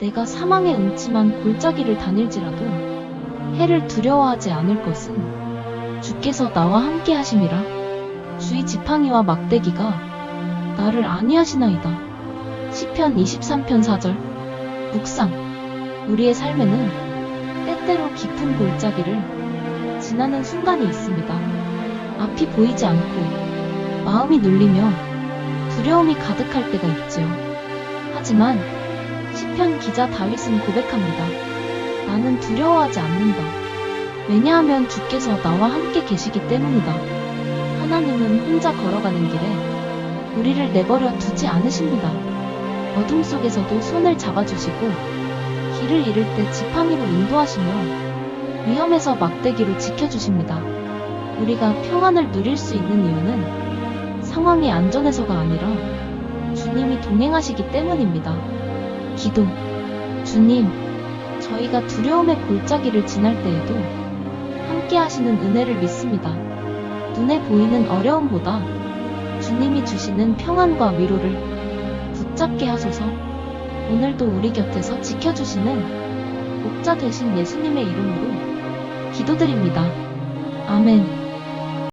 내가 사망의 음침한 골짜기를 다닐지라도 해를 두려워하지 않을 것은 주께서 나와 함께 하심이라 주의 지팡이와 막대기가 나를 안위하시나이다. 시편 23편 4절 묵상 우리의 삶에는 때때로 깊은 골짜기를 지나는 순간이 있습니다. 앞이 보이지 않고 마음이 눌리며 두려움이 가득할 때가 있지요. 하지만 시편 기자 다윗은 고백합니다. 나는 두려워하지 않는다. 왜냐하면 주께서 나와 함께 계시기 때문이다. 하나님은 혼자 걸어가는 길에 우리를 내버려 두지 않으십니다. 어둠 속에서도 손을 잡아주시고 길을 잃을 때 지팡이로 인도하시며 위험에서 막대기로 지켜주십니다. 우리가 평안을 누릴 수 있는 이유는 상황이 안전해서가 아니라 주님이 동행하시기 때문입니다. 기도. 주님, 저희가 두려움의 골짜기를 지날 때에도 함께 하시는 은혜를 믿습니다. 눈에 보이는 어려움보다 주님이 주시는 평안과 위로를 붙잡게 하소서 오늘도 우리 곁에서 지켜주시는 목자 되신 예수님의 이름으로 기도드립니다. 아멘.